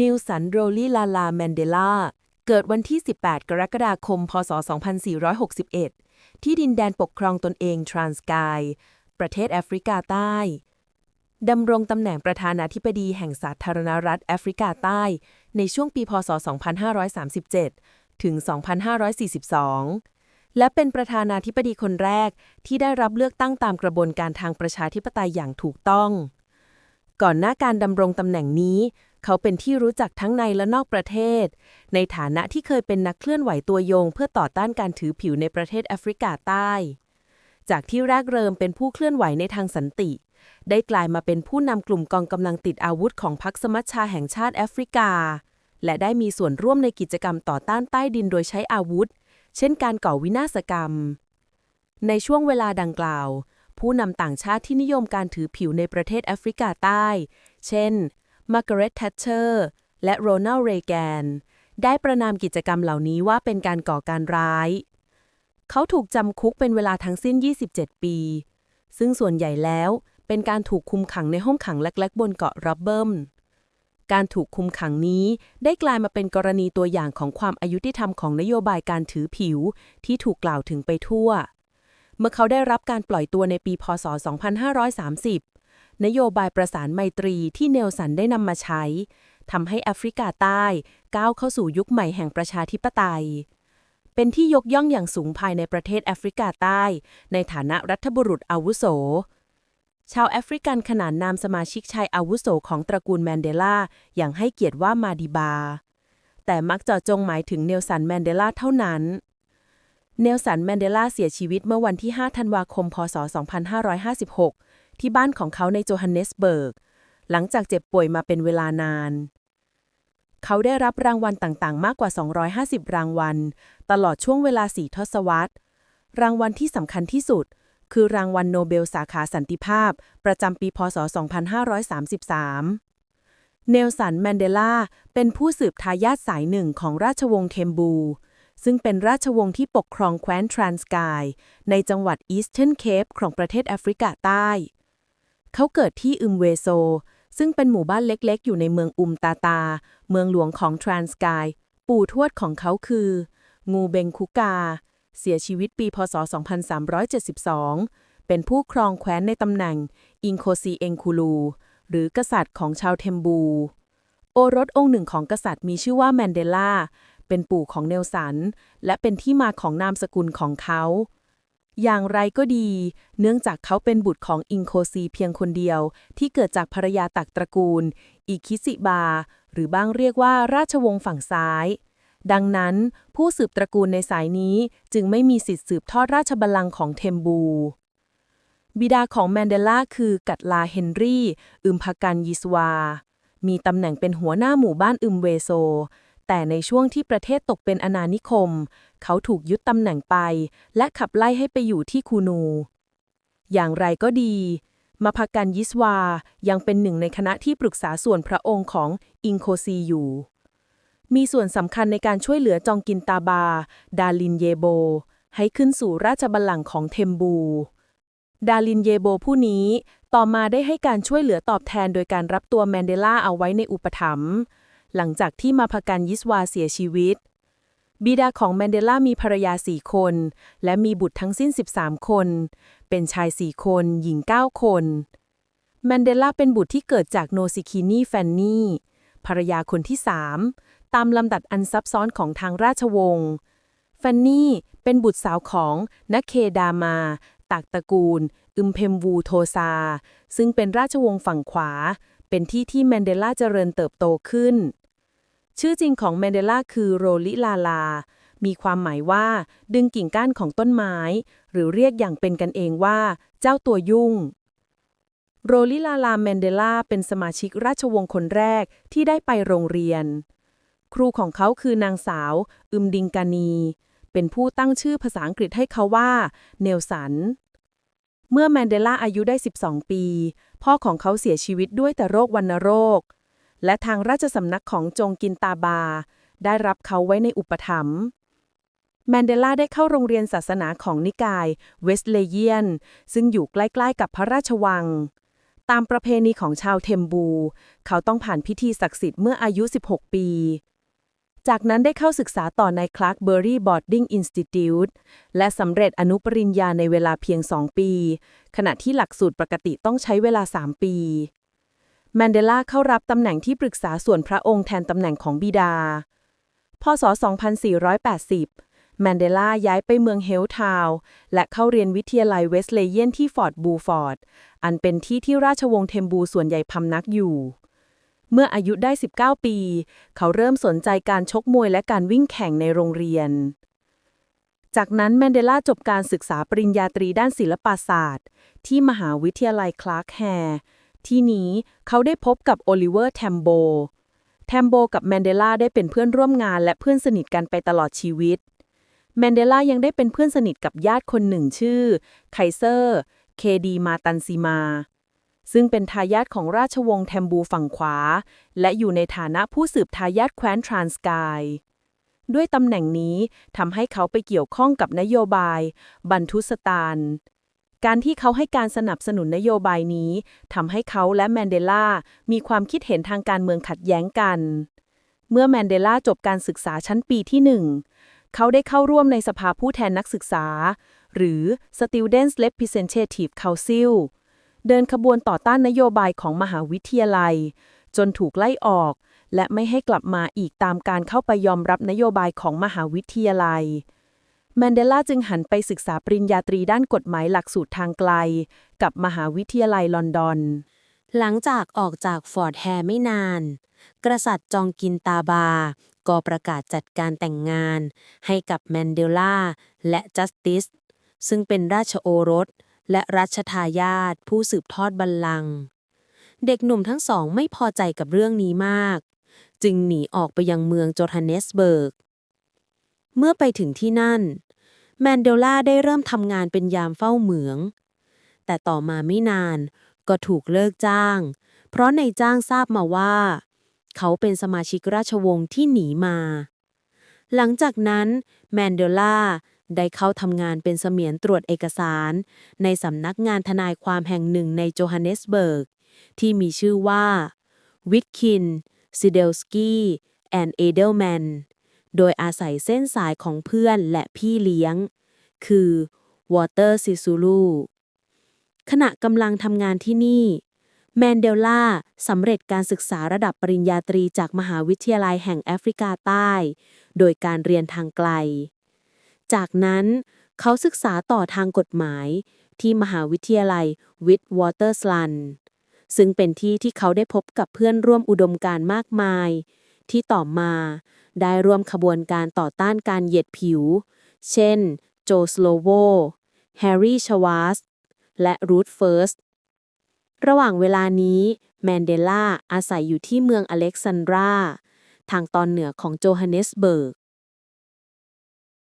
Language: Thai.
นิลสันโรลีลาลาแมนเดลา เกิดวันที่ 18 กรกฎาคม พศ 2461 ที่ดินแดนปกครองตนเองทรานสกาย ประเทศแอฟริกาใต้ ดำรงตำแหน่งประธานาธิบดีแห่งสาธารณรัฐแอฟริกาใต้ ในช่วงปี พศ 2537 ถึง 2542 และเป็นประธานาธิบดีคนแรกที่ได้รับเลือกตั้งตามกระบวนการทางประชาธิปไตยอย่างถูกต้อง ก่อนหน้าการดำรงตำแหน่งนี้ เขาเป็นที่รู้จักทั้งในและนอกประเทศ ในฐานะที่เคยเป็นนักเคลื่อนไหวตัวยง เพื่อต่อต้านการถือผิวในประเทศแอฟริกาใต้ จากที่แรกเริ่มเป็นผู้เคลื่อนไหวในทางสันติ ได้กลายมาเป็นผู้นำกลุ่มกองกำลังติดอาวุธของพรรคสมัชชาแห่งชาติแอฟริกา และได้มีส่วนร่วมในกิจกรรมต่อต้านใต้ดินโดยใช้อาวุธ เช่น การก่อวินาศกรรม ในช่วงเวลาดังกล่าว ผู้นำต่างชาติที่นิยมการถือผิวในประเทศแอฟริกาใต้ เช่น มาร์กาเร็ตแทชเชอร์และโรนัลเรแกน ได้ประนามกิจกรรมเหล่านี้ว่าเป็นการก่อการร้าย เขาถูกจำคุกเป็นเวลาทั้งสิ้น 27 ปี ซึ่งส่วนใหญ่แล้วเป็นการถูกคุมขังในห้องขังเล็กๆ บนเกาะรับเบิมการถูกคุมขังนี้ได้กลายมาเป็นกรณีตัวอย่างของความอายุติธรรมของนโยบายการถือผิวที่ถูกกล่าวถึงไปทั่ว เมื่อเขาได้รับการปล่อยตัวในปีพศ 2530 นโยบายประสานไมตรีที่เนลสันได้นำมาใช้ทำให้แอฟริกาใต้ก้าวเข้าสู่ยุคใหม่แห่งประชาธิปไตย เป็นที่ยกย่องอย่างสูงภายในประเทศแอฟริกาใต้ ในฐานะรัฐบุรุษอาวุโส ชาวแอฟริกันขนานนามสมาชิกชายอาวุโสของตระกูลแมนเดลาอย่างให้เกียรติว่ามาดิบา แต่มักเจาะจงหมายถึงเนลสันแมนเดลาเท่านั้นเนลสันแมนเดลาเสียชีวิตเมื่อวันที่ 5 ธันวาคม พศ 2556 ที่บ้านของเขาในโจฮันเนสเบิร์ก หลังจากเจ็บป่วยมาเป็นเวลานาน เขาได้รับรางวัลต่างๆ มากกว่า 250 รางวัล ตลอดช่วงเวลาสี่ทศวรรษ รางวัลที่สำคัญที่สุด คือรางวัลโนเบลสาขาสันติภาพ ประจำปี พศ 2533เนลสันแมนเดลาเป็นผู้สืบทายาทสายหนึ่งของราชวงศ์เทมบู ซึ่งเป็นราชวงศ์ที่ปกครองแคว้นทรานสกาย ในจังหวัดอีสเทิร์นเคปของประเทศแอฟริกาใต้ เขาเกิดที่อึมเวโซ ซึ่งเป็นหมู่บ้านเล็กๆ อยู่ในเมืองอุมตาตา เมืองหลวงของทรานสกาย ปู่ทวดของเขาคือ งูเบงคุกา เสียชีวิตปีพศ 2372 เป็นผู้ครองแคว้นในตำแหน่ง อิงโคซีเองคูลู หรือกษัตริย์ของชาวเทมบู โอรสองค์หนึ่งของกษัตริย์มีชื่อว่าแมนเดลา เป็นปู่ของเนลสัน และเป็นที่มาของนามสกุลของเขา อย่างไรก็ดี เนื่องจากเขาเป็นบุตรของอิงโคซีเพียงคนเดียว ที่เกิดจากภรรยาตักตระกูล อิคิสิบา หรือบ้างเรียกว่าราชวงศ์ฝั่งซ้าย ดังนั้น ผู้สืบตระกูลในสายนี้จึงไม่มีสิทธิ์สืบทอดราชบัลลังก์ของเทมบู บิดาของแมนเดลาคือกัตลาเฮนรี่ อึมพากันยิสวา มีตำแหน่งเป็นหัวหน้าหมู่บ้านอึมเวโซ แต่ในช่วงที่ประเทศตกเป็นอาณานิคม เขาถูกยึดตำแหน่งไป และขับไล่ให้ไปอยู่ที่คูนู อย่างไรก็ดี มาพากันยิสวายังเป็นหนึ่งในคณะที่ปรึกษาส่วนพระองค์ของอิงโคซีอยู่ มีส่วนสำคัญในการช่วยเหลือจองกินตาบา ดาลินเยโบ ให้ขึ้นสู่ราชบัลลังก์ของเทมบู ดาลินเยโบผู้นี้ต่อมาได้ให้การช่วยเหลือตอบแทนโดยการรับตัวแมนเดลาเอาไว้ในอุปถัมภ์ หลังจากที่มาพากันยิสวาเสียชีวิต บิดาของแมนเดลามีภรรยาสี่คน และมีบุตรทั้งสิ้น 13 คน เป็นชายสี่คน หญิง 9 คนแมนเดลาเป็นบุตรที่เกิดจากโนซิคินีแฟนนี่ภรรยาคนที่สามตามลำดับอันซับซ้อนของทางราชวงศ์แฟนนี่เป็นบุตรสาวของนักเคดามา ตากตระกูล อึมเพมวูโทซา ซึ่งเป็นราชวงศ์ฝั่งขวา เป็นที่ที่แมนเดลาเจริญเติบโตขึ้น ชื่อจริงของแมนเดลาคือโรลิลาลา มีความหมายว่า ดึงกิ่งก้านของต้นไม้ หรือเรียกอย่างเป็นกันเองว่า เจ้าตัวยุ่ง โรลิลาลาแมนเดลาเป็นสมาชิกราชวงศ์คนแรกที่ได้ไปโรงเรียน ครูของเขาคือนางสาว อึมดิงกานี เป็นผู้ตั้งชื่อภาษาอังกฤษให้เขาว่า เนลสัน เมื่อแมนเดลาอายุได้ 12 ปี พ่อของเขาเสียชีวิตด้วยแต่โรควัณโรค และทางราชสำนักของจงกินตาบา ได้รับเขาไว้ในอุปถัมภ์แมนเดลาได้เข้าโรงเรียนศาสนาของนิกายเวสเลเยียน ซึ่งอยู่ใกล้ๆกับพระราชวัง ตามประเพณีของชาวเทมบู เขาต้องผ่านพิธีศักดิ์สิทธิ์เมื่ออายุ 16 ปี จากนั้นได้เข้าศึกษาต่อใน Clarkbury Boarding Institute และสำเร็จอนุปริญญาในเวลาเพียง 2 ปี ขณะที่หลักสูตรปกติต้องใช้เวลา 3 ปี แมนเดลาเข้ารับตำแหน่งที่ปรึกษาส่วนพระองค์แทนตำแหน่งของบิดา พศ 2480 แมนเดลาย้ายไปเมืองเฮลทาวและเข้าเรียนวิทยาลัยเวสเลเยียนที่ฟอร์ดบูฟอร์ด อันเป็นที่ที่ราชวงศ์เทมบูส่วนใหญ่พำนักอยู่ เมื่ออายุได้ 19 ปี เขาเริ่มสนใจการชกมวยและการวิ่งแข่งในโรงเรียนจากนั้นแมนเดลาจบการศึกษาปริญญาตรีด้านศิลปศาสตร์ ที่มหาวิทยาลัยคลาร์กแฮร์ ที่นี้เขาได้พบกับโอลิเวอร์แทมโบ แทมโบกับแมนเดลาได้เป็นเพื่อนร่วมงานและเพื่อนสนิทกันไปตลอดชีวิต แมนเดลายังได้เป็นเพื่อนสนิทกับญาติคนหนึ่งชื่อ ไคเซอร์ เคดีมาตันซีมา ซึ่งเป็นทายาทของราชวงศ์แทมบูฝั่งขวา และอยู่ในฐานะผู้สืบทายาทแคว้นทรานสกายด้วยตำแหน่งนี้ทำให้เขาไปเกี่ยวข้องกับนโยบายบันทุสตาน การที่เขาให้การสนับสนุนนโยบายนี้ทำให้เขาและแมนเดลา มีความคิดเห็นทางการเมืองขัดแย้งกัน เมื่อแมนเดลาจบการศึกษาชั้นปีที่หนึ่ง เขาได้เข้าร่วมในสภาผู้แทนนักศึกษา หรือ Students Representative Council เดินขบวนต่อต้านนโยบายของมหาวิทยาลัย จนถูกไล่ออก และไม่ให้กลับมาอีกตามการเข้าไปยอมรับนโยบายของมหาวิทยาลัย แมนเดลาจึงหันไปศึกษาปริญญาตรีด้านกฎหมายหลักสูตรทางไกล กับมหาวิทยาลัยลอนดอน หลังจากออกจากฟอร์ดแฮร์ไม่นาน กษัตริย์จองกินตาบา ก็ประกาศจัดการแต่งงาน ให้กับแมนเดลาและจัสติส ซึ่งเป็นราชโอรส และรัชทายาทผู้สืบทอดบัลลังก์เด็กหนุ่มทั้งสองไม่พอใจกับเรื่องนี้มาก จึงหนีออกไปยังเมืองโจฮันเนสเบิร์ก เมื่อไปถึงที่นั่น แมนเดลาได้เริ่มทำงานเป็นยามเฝ้าเหมือง แต่ต่อมาไม่นานก็ถูกเลิกจ้าง เพราะในจ้างทราบมาว่า เขาเป็นสมาชิกราชวงศ์ที่หนีมา หลังจากนั้นแมนเดลาได้เข้าทำงานเป็นเสมียนตรวจเอกสาร ในสำนักงานทนายความแห่งหนึ่งในโจฮันเนสเบิร์ก ที่มีชื่อว่าวิทคินซิเดลสกี้แอนเอเดลแมน โดยอาศัยเส้นสายของเพื่อนและพี่เลี้ยง คือวอเตอร์ซิซูลูขณะกำลังทำงานที่นี่ แมนเดล่าสำเร็จการศึกษาระดับปริญญาตรีจากมหาวิทยาลัยแห่งแอฟริกาใต้ โดยการเรียนทางไกล จากนั้นเขาศึกษาต่อทางกฎหมาย ที่มหาวิทยาลัยวิทวอเตอร์สลันซึ่งเป็นที่ที่เขาได้พบกับเพื่อนร่วมอุดมการณ์มากมาย ที่ต่อมา ได้ร่วมขบวนการต่อต้านการเหยียดผิว เช่น โจสโลโว แฮร์รี่ชวาส และรูธเฟิร์ส ระหว่างเวลานี้แมนเดลาอาศัยอยู่ที่เมืองอเล็กซานดรา ทางตอนเหนือของโจฮันเนสเบิร์ก